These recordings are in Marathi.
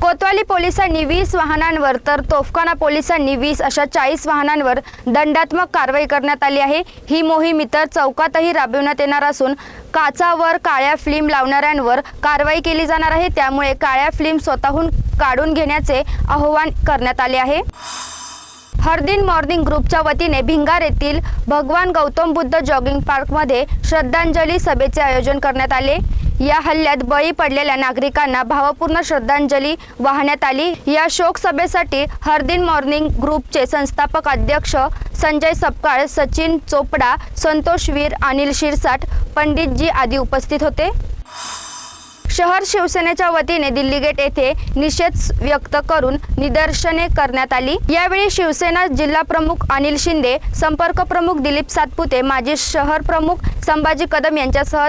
कोतवाली पोलिसांनी वीस वाहनांवर तर तोफखाना पोलिसांनी वीस अशा चाळीस वाहनांवर दंडात्मक कारवाई करण्यात आली आहे. ही मोहीम इतर चौकातही राबविण्यात येणार असून काचावर काळ्या फिल्म लावणाऱ्यांवर कारवाई केली जाणार आहे. त्यामुळे काळ्या फिल्म स्वतःहून काढून घेण्याचे आवाहन करण्यात आले आहे. हरदिन मॉर्निंग ग्रुपच्या वतीने भिंगार येथील भगवान गौतम बुद्ध जॉगिंग पार्कमध्ये श्रद्धांजली सभेचे आयोजन करण्यात आले. या हल्ल्यात बळी पडलेल्या नागरिकांना भावपूर्ण श्रद्धांजली वाहण्यात आली. या शोक सभेसाठी हरदिन मॉर्निंग ग्रुपचे संस्थापक अध्यक्ष संजय सपकाळ सचिन चोपडा संतोष वीर अनिल शिरसाट पंडितजी आदी उपस्थित होते. शहर शिवसेनेच्या वतीने दिल्ली गेट येथे निषेध व्यक्त करून निदर्शने करण्यात आली. यावेळी शिवसेना जिल्हा प्रमुख अनिल शिंदे संपर्क प्रमुख दिलीप सातपुते माजी शहर प्रमुख संभाजी कदम यांच्यासह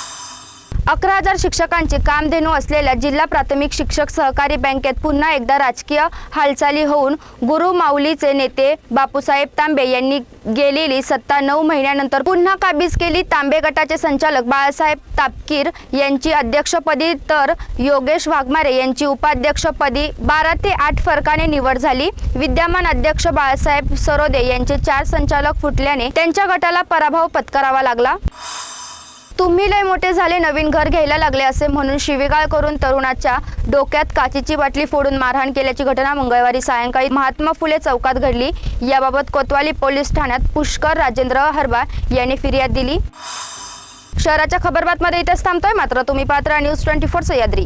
अकरा हजार शिक्षकांची कामधेनू असलेल्या जिल्हा प्राथमिक शिक्षक सहकारी बँकेत पुन्हा एकदा राजकीय हालचाली होऊन गुरु माऊलीचे नेते बापूसाहेब तांबे यांनी गेलेली सत्ता नऊ महिन्यानंतर पुन्हा काबीज केली. तांबे गटाचे संचालक बाळासाहेब तापकीर यांची अध्यक्षपदी तर योगेश वाघमारे यांची उपाध्यक्षपदी बारा ते आठ फरकाने निवड झाली. विद्यमान अध्यक्ष बाळासाहेब सरोदे यांचे चार संचालक फुटल्याने त्यांच्या गटाला पराभव पत्करावा लागला. तुम्ही लय मोठे झाले नवीन घर घ्यायला लागले असे म्हणून शिवीगाळ करून तरुणाच्या डोक्यात काचेची बाटली फोडून मारहाण केल्याची घटना मंगळवारी सायंकाळी महात्मा फुले चौकात घडली. याबाबत कोतवाली पोलीस ठाण्यात पुष्कर राजेंद्र हरबा यांनी फिर्याद दिली. शहराच्या खबरबातमध्ये इथेच थांबतोय. मात्र तुम्ही पात्र न्यूज ट्वेंटी फोर सह्याद्री.